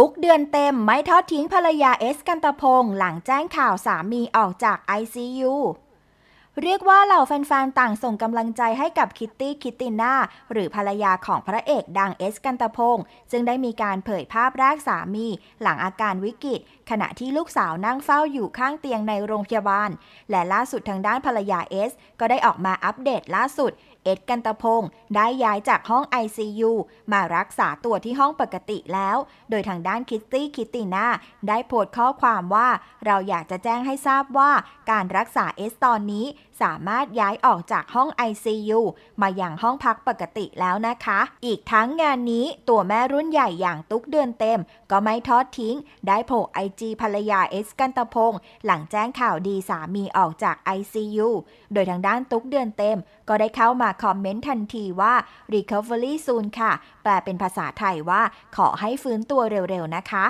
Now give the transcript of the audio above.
ตุกเดือนเต็มไม่ทอดทิ้งภรรยาเอสกันตะพง หลังแจ้งข่าวสามีออกจาก ICU เรียกว่าเหล่าแฟนๆ ต่างส่งกำลังใจให้กับคิตตี้คิตติน่าหรือภรรยาของพระเอกดังเอสกันตพงศ์ซึ่งได้มีการเผยภาพแรกสามี หลังอาการวิกฤต ขณะที่ลูกสาวนั่งเฝ้าอยู่ข้างเตียงในโรงพยาบาล และล่าสุดทางด้านภรรยาเอส ก็ได้ออกมาอัปเดตล่าสุด เอ็ดกันตพงศ์ได้ย้ายจากห้อง ICU มารักษาตัวที่ห้องปกติแล้ว โดยทางด้านคิตตี้คิตติน่าได้โพสต์ข้อความว่า เราอยากจะแจ้งให้ทราบว่าการรักษาเอสตอนนี้สามารถย้ายออกจากห้อง ICU มาอย่างห้องพักปกติแล้วนะคะ อีกทั้งงานนี้ตัวแม่รุ่นใหญ่อย่างตุ๊กเดือนเต็ม ก็ไม่ทอดทิ้ง ได้โผล่ไอจีภรรยาเอสกันตพงศ์หลังแจ้งข่าวดีสามีออกจาก ICU โดยทางด้านตุ๊กเดือนเต็ม ก็ได้เข้ามาคอมเมนต์ทันทีว่า recovery soon ค่ะ แปลเป็นภาษาไทยว่า ขอให้ฟื้นตัวเร็วๆนะคะ